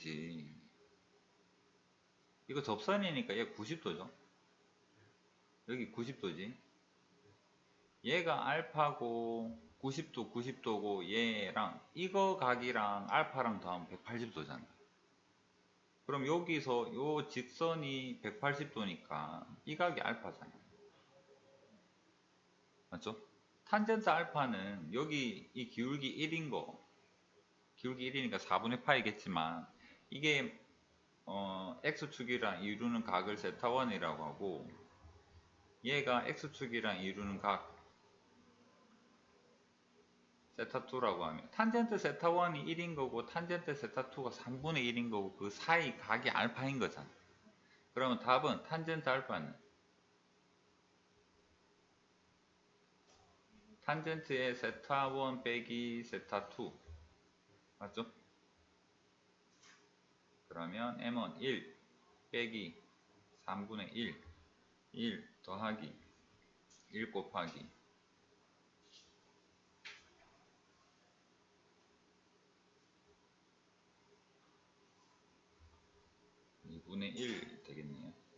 90도이지. 이거 접선이니까 얘 90도죠. 여기 90도지. 얘가 알파고 90도 90도고 얘랑 이거 각이랑 알파랑 더하면 180도잖아. 그럼 여기서 요 직선이 180도니까 이 각이 알파잖아. 맞죠? 탄젠트 알파는 여기 이 기울기 1인 거 기울기 1이니까 4분의 파이겠지만 이게 어, x축이랑 이루는 각을 세타1이라고 하고 얘가 x축이랑 이루는 각 세타2라고 하면 탄젠트 세타1이 1인 거고 탄젠트 세타2가 3분의 1인 거고 그 사이 각이 알파인 거잖아 그러면 답은 탄젠트 알파는 탄젠트의 세타1 빼기 세타2 맞죠? 그러면 m은 1 빼기 3분의 1 1 더하기 1 곱하기 2분의 1 되겠네요.